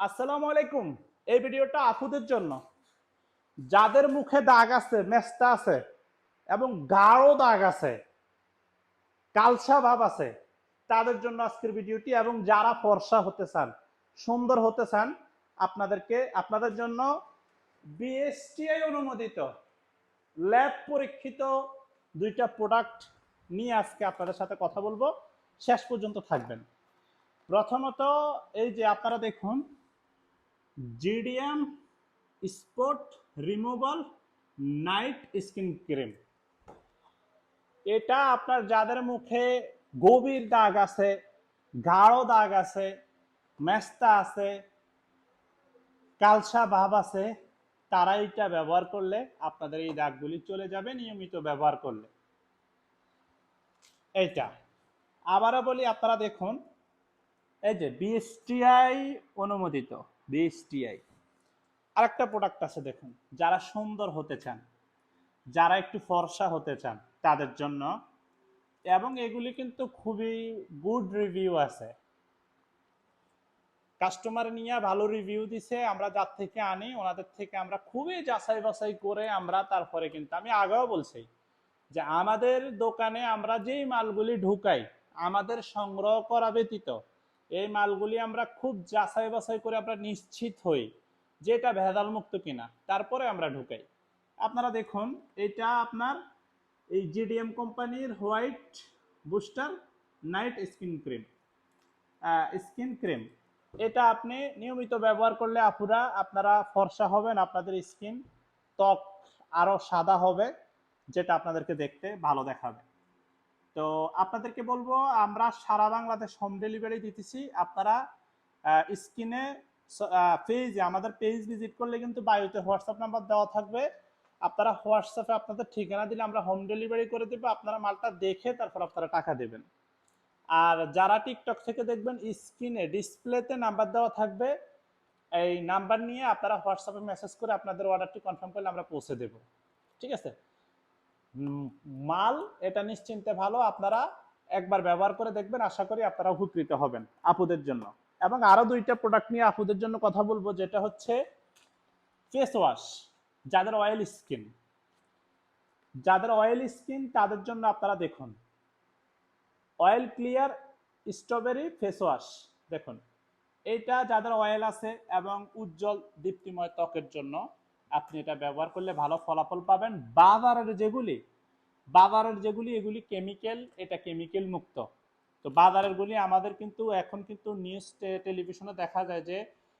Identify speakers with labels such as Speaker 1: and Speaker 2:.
Speaker 1: আসসালামু আলাইকুম। এই ভিডিওটা আপুদের জন্য। যাদের মুখে দাগ আছে, মেস্তা আছে, এবং গাঢ় দাগ আছে, কালসা ভাব আছে, তাদের জন্য আজকের ভিডিওটি, এবং যারা ফর্সা হতে চান, সুন্দর হতে চান, আপনাদেরকে, আপনাদের জন্য বিএসটিআই অনুমোদিত ল্যাব পরীক্ষিত দুইটা প্রোডাক্ট নিয়ে আজকে আপনাদের সাথে কথা বলব। শেষ পর্যন্ত থাকবেন। প্রথমত, এই যে আপনারা দেখুন GDM spot removal night skin cream এটা আপনার যাদের মুখে গভীর দাগ আছে, গাঢ় দাগ আছে, মেস্তা আছে, কালসা ভাব আছে, তারা এটা ব্যবহার করলে আপনাদের এই দাগগুলি চলে যাবে, নিয়মিত ব্যবহার করলে। এইটা। আবারও বলি, আপনারা দেখুন, এই যে বিএসটিআই অনুমোদিত। বিএসটিআই আরেকটা প্রোডাক্ট আছে দেখুন, যারা সুন্দর হতে চান, যারা একটু ফর্সা হতে চান, তাদের জন্য। এবং এগুলি কিন্তু খুবই গুড রিভিউ আছে। কাস্টমার নিয়ে ভালো রিভিউ দিছে, আমরা যার থেকে আনি, ওনাদের থেকে আমরা খুবই যাচাই বাছাই করে আমরা তারপরে কিন্তু, আমি আগেও বলছি যে আমাদের দোকানে আমরা যেই মালগুলি ঢুকাই, আমাদের সংগ্রহ করা ব্যতীত এই মালগুলি আমরা খুব যাচাই বাছাই করে আমরা নিশ্চিত হই যে এটা ভেজাল মুক্ত কিনা। তারপরে আমরা ঢুকাই। আপনারা দেখুন, এটা আপনার এই জিডিএম কোম্পানির white booster night skin cream. Skin cream. এটা আপনি নিয়মিত ব্যবহার করলে আপুরা, আপনারা ফর্সা হবেন, আপনাদের স্কিন ত্বক আরও সাদা হবে, যেটা আপনাদেরকে দেখতে ভালো দেখাবে। তো আপনাদেরকে বলব, আমরা সারা বাংলাদেশ হোম ডেলিভারি দিতেছি। আপনারা স্ক্রিনে পেজে আমাদের পেজ ভিজিট করলে কিন্তু বায়োতে হোয়াটসঅ্যাপ নাম্বার দেওয়া থাকবে। আপনারা হোয়াটসঅ্যাপে আপনাদের ঠিকানা দিলে আমরা হোম ডেলিভারি করে দেবো, আপনারা মালটা দেখে তারপর আপনারা টাকা দেবেন। আর যারা টিকটক থেকে দেখবেন স্ক্রিনে ডিসপ্লেতে নাম্বার দেওয়া থাকবে। এই নাম্বার নিয়ে আপনারা হোয়াটসঅ্যাপে মেসেজ করে আপনাদের অর্ডারটি কনফার্ম করলে আমরা পৌঁছে দেব। ঠিক আছে? মাল, এটা নিশ্চিন্তে ভালো। আপনারা একবার ব্যবহার করে দেখবেন, আশা করি আপনারা উপকৃত হবেন আপুদের জন্য। এবং আরও দুইটা প্রোডাক্ট নিয়ে আপুদের জন্য কথা বলব, যেটা হচ্ছে ফেস ওয়াশ যাদের অয়েল স্কিন যাদের অয়েল স্কিন তাদের জন্য আপনারা দেখুন oil clear strawberry face wash দেখুন এটা যাদের অয়েল আছে এবং উজ্জ্বল দীপ্তিময় ত্বকের জন্য। আপনি এটা ব্যবহার করলে ভালো ফলাফল পাবেন। বাজারের যেগুলি বাজারের যেগুলি, এগুলি কেমিক্যাল এটা কেমিক্যাল মুক্ত। তো বাজারের গুলি আমাদের কিন্তু, এখন কিন্তু নিউজ টেলিভিশনে দেখা যায় যে